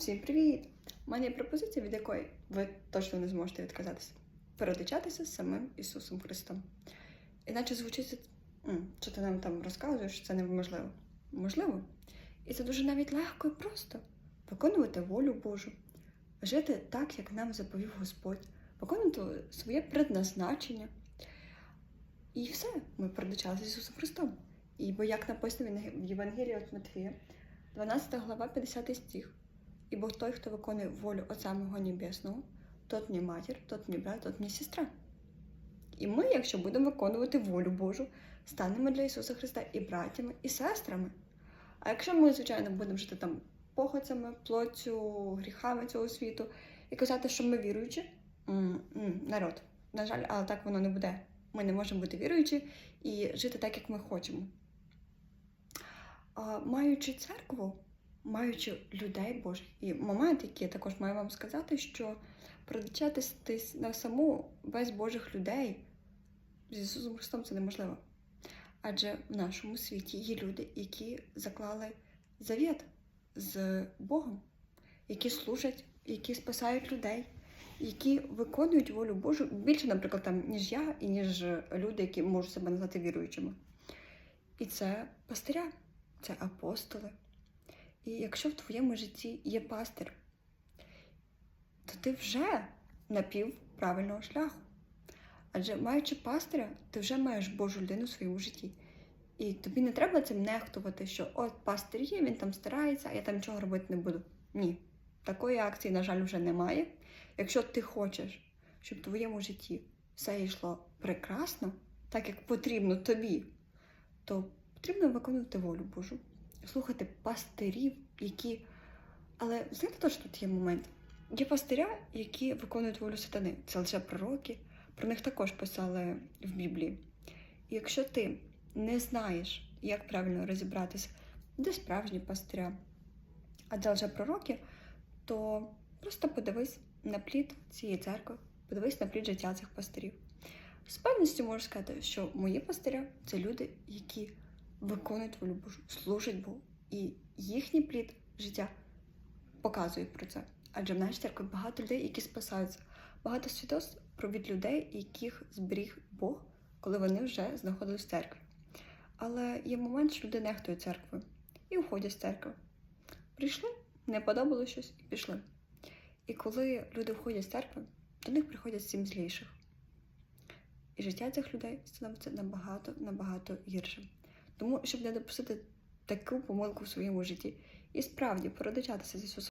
Всім привіт! У мене є пропозиція, від якої ви точно не зможете відказатися. Передичатися з самим Ісусом Христом. Іначе звучить, що ти нам там розказуєш, це неможливо. Можливо. І це дуже навіть легко і просто. Виконувати волю Божу, жити так, як нам заповів Господь, виконувати своє предназначення. І все, ми передичалися з Ісусом Христом. І бо як написано в Євангелії від Матвія, 12 глава, 50 стих. Ибо той, хто виконує волю Отця мого Небесного, тот мені матір, тот мені брат, тот мені сестра. І ми, якщо будемо виконувати волю Божу, станемо для Ісуса Христа і братями, і сестрами. А якщо ми, звичайно, будемо жити там похоцями, плоттю, гріхами цього світу і казати, що ми віруючі, народ, на жаль, але так воно не буде. Ми не можемо бути віруючі і жити так, як ми хочемо. А, маючи церкву, маючи людей Божих. І момент, який я також маю вам сказати, що продичатись на саму весь Божих людей з Ісусом Христом це неможливо. Адже в нашому світі є люди, які заклали завіт з Богом, які служать, які спасають людей, які виконують волю Божу більше, наприклад, там, ніж я і ніж люди, які можуть себе назвати віруючими. І це пастиря, це апостоли. І якщо в твоєму житті є пастир, то ти вже на пів правильного шляху. Адже маючи пастиря, ти вже маєш Божу людину в своєму житті. І тобі не треба цим нехтувати, що от пастир є, він там старається, а я там нічого робити не буду. Ні. Такої акції, на жаль, вже немає. Якщо ти хочеш, щоб в твоєму житті все йшло прекрасно, так як потрібно тобі, то потрібно виконувати волю Божу слухати пастирів, які. Але знаєте, теж тут є момент. Є пастиря, які виконують волю сатани. Це лише пророки, про них також писали в Біблії. І якщо ти не знаєш, як правильно розібратися, де справжні пастиря, а де лише пророки, то просто подивись на плід цієї церкви, подивись на плід життя цих пастирів. З певністю можу сказати, що мої пастиря це люди, які виконують волю Божу, служать Богу. І їхній плід життя показує про це. Адже в нашій церкві багато людей, які спасаються, багато свідоцтв про від людей, яких зберіг Бог, коли вони вже знаходились в церкві. Але є момент, що люди нехтують церквою і уходять з церкви. Прийшли, не подобалось щось і пішли. І коли люди входять з церкви, до них приходять сім зліших. І життя цих людей становиться набагато набагато гіршим. Тому, щоб не допустити таку помилку в своєму житті і справді породичатися з Ісусом.